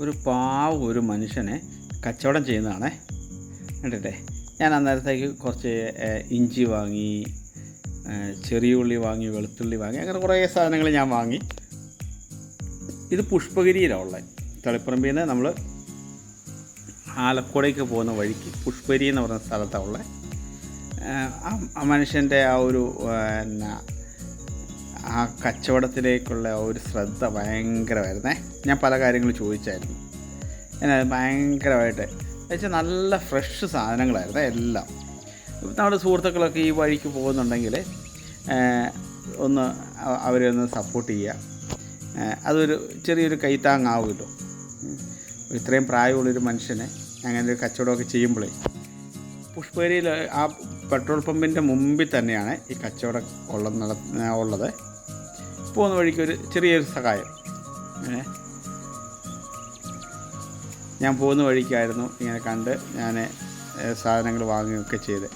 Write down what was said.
ഒരു പാവ ഒരു മനുഷ്യനെ കച്ചവടം ചെയ്യുന്നതാണേ. കണ്ടിട്ടേ? ഞാൻ അന്നേരത്തേക്ക് കുറച്ച് ഇഞ്ചി വാങ്ങി ചെറിയ ഉള്ളി വാങ്ങി വെളുത്തുള്ളി വാങ്ങി അങ്ങനെ കുറേ സാധനങ്ങൾ ഞാൻ വാങ്ങി. ഇത് പുഷ്പഗിരിയിലാണ് ഉള്ളത് തളിപ്പറമ്പിൽ നിന്ന് നമ്മൾ ആലക്കുടയ്ക്ക് പോകുന്ന വഴിക്ക് പുഷ്പഗിരി എന്ന് പറഞ്ഞ സ്ഥലത്താണ് ഉള്ളത് ആ മനുഷ്യന്റെ ആ ഒരു പിന്നെ ആ കച്ചവടത്തിലേക്കുള്ള ഒരു ശ്രദ്ധ ഭയങ്കരമായിരുന്നേ. ഞാൻ പല കാര്യങ്ങളും ചോദിച്ചായിരുന്നു. എന്നാൽ ഭയങ്കരമായിട്ട് വെച്ചാൽ നല്ല ഫ്രഷ് സാധനങ്ങളായിരുന്നു എല്ലാം. നമ്മുടെ സുഹൃത്തുക്കളൊക്കെ ഈ വഴിക്ക് പോകുന്നുണ്ടെങ്കിൽ ഒന്ന് അവരെ ഒന്ന് സപ്പോർട്ട് ചെയ്യുക അതൊരു ചെറിയൊരു കൈത്താങ്ങാവുമല്ലോ. ഇത്രയും പ്രായമുള്ളൊരു മനുഷ്യനെ അങ്ങനെ ഒരു കച്ചവടമൊക്കെ ചെയ്യുമ്പോഴേ പുഷ്പേരിയിൽ ആ പെട്രോൾ പമ്പിന്റെ മുമ്പിൽ തന്നെയാണ് ഈ കച്ചവടം ഉള്ള ഉള്ളത്. പോകുന്ന വഴിക്ക് ഒരു ചെറിയൊരു സഹായം ഏ? ഞാൻ പോകുന്ന വഴിക്കായിരുന്നു ഇങ്ങനെ കണ്ട് ഞാൻ സാധനങ്ങൾ വാങ്ങുകയൊക്കെ ചെയ്ത്